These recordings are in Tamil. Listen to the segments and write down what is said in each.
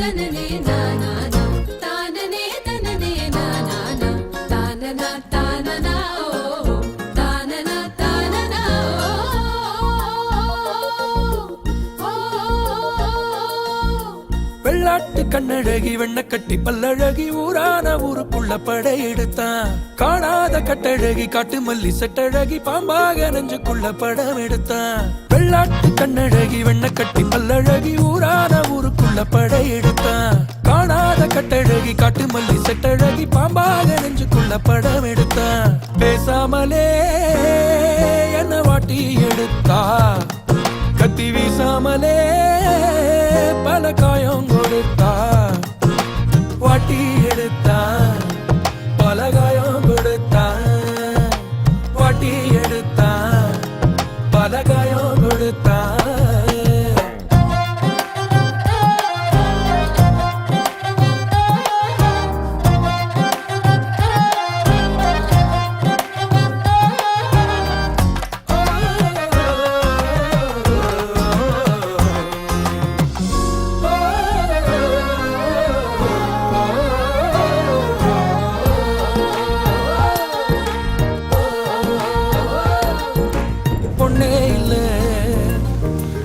Tanane na na na, tanane tanane na na na, tanana. வெள்ளாட்டு கண்ணழகி வெண்ண கட்டி பல்லழகி ஊரான ஊருக்குள்ள படையெடுத்தான் காணாத கட்டழகி காட்டு மல்லி செட்டழகி பாம்பாக நெஞ்சுக்குள்ள படம் எடுத்தான். வெள்ளாட்டு கண்ணழகி வெண்ண கட்டி பல்லழகி ஊரான ஊருக்குள்ள படையெடுத்தான் காணாத கட்டழகி காட்டு மல்லி செட்டழகி பாம்பாக நெஞ்சுக்குள்ள படம் எடுத்தான். பேசாமலே என்ன வாட்டி எடுத்தா? கத்தி வீசாமலே பல காயம்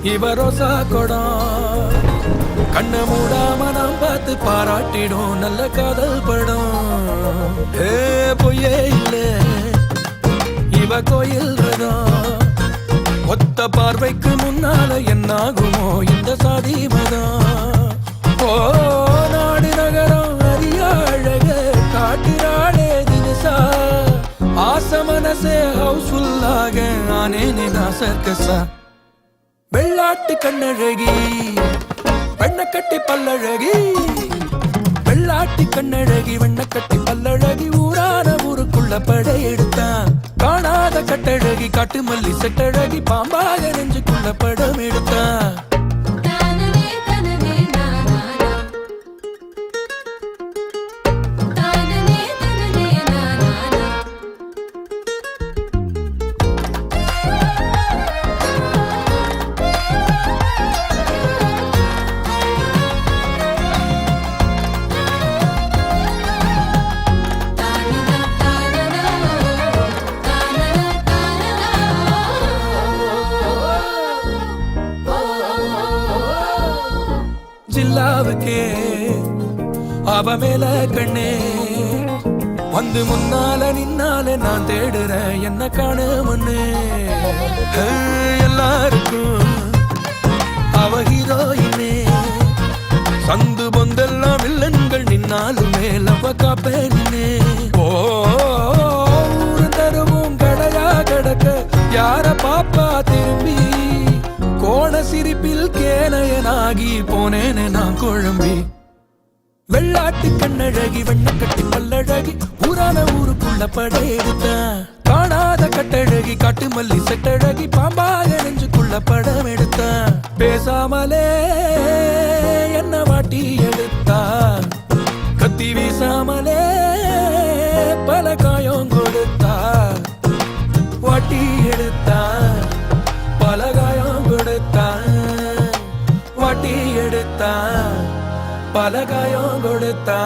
இவரோசா கொடம் கண்ண மூடாம நாம் பார்த்து பாராட்டிடும் நல்ல காதல் படம். ஏ பொய்யே இல்ல. இவ கோயில் ரதம் ஒத்த பார்வைக்கு முன்னால என்னாகுமோ இந்த சாதி மதம் ஓ நாடு நகரம் அரிய அழக காட்டினாளே தினசா. ஆச மனசே ஹவுஸ்ஃபுல்லாக ஆனேனே நான் சர்க்கஸா வெள்ளாட்டு கண்ணழகி வெண்ணக்கட்டி பல்லழகி வெள்ளாட்டு கண்ணழகி வெண்ணக்கட்டி பல்லழகி ஊரான ஊருக்குள்ள படையெடுத்தான் காணாத கட்டழகி காட்டு மல்லி செட்டழகி பாம்பாக நெஞ்சுக்குள்ள படம் எடுத்தான். ஜில்லாவுக்கே அவ மேல கண்ணே. வந்து முன்னால நின்னால நான் தேடுறேன். என்ன காணுமன்னு எல்லாருக்கும் அவ ஹீரோயினே. சந்து பொந்தெல்லாம் வில்லன்கள் நின்னாலுமே லவ காப்பேனே ஓ தருவும் கடையா கடக்க யார பாப்பா திரும்பி? கோண சிரிப்பில் கே ஆகி போனேனே நான் குழம்பி. வெள்ளாட்டு கண்ணழகி வெண்ணக்கட்டி பல்லழகி ஊரான ஊருக்குள்ள படையெடுத்தான் காணாத கட்டழகி காட்டு மல்லி செட்டழகி பாம்பாக நெஞ்சுக்குள்ள படம் எடுத்தான் பேசாமலே என்ன வாட்டி எடுத்தா? கத்தி வீசாமலே பல காயம் கொடுத்தா? வாட்டி எடுத்தா? பலகா வாட்டி எடுத்தா பல காயம் கொடுத்தா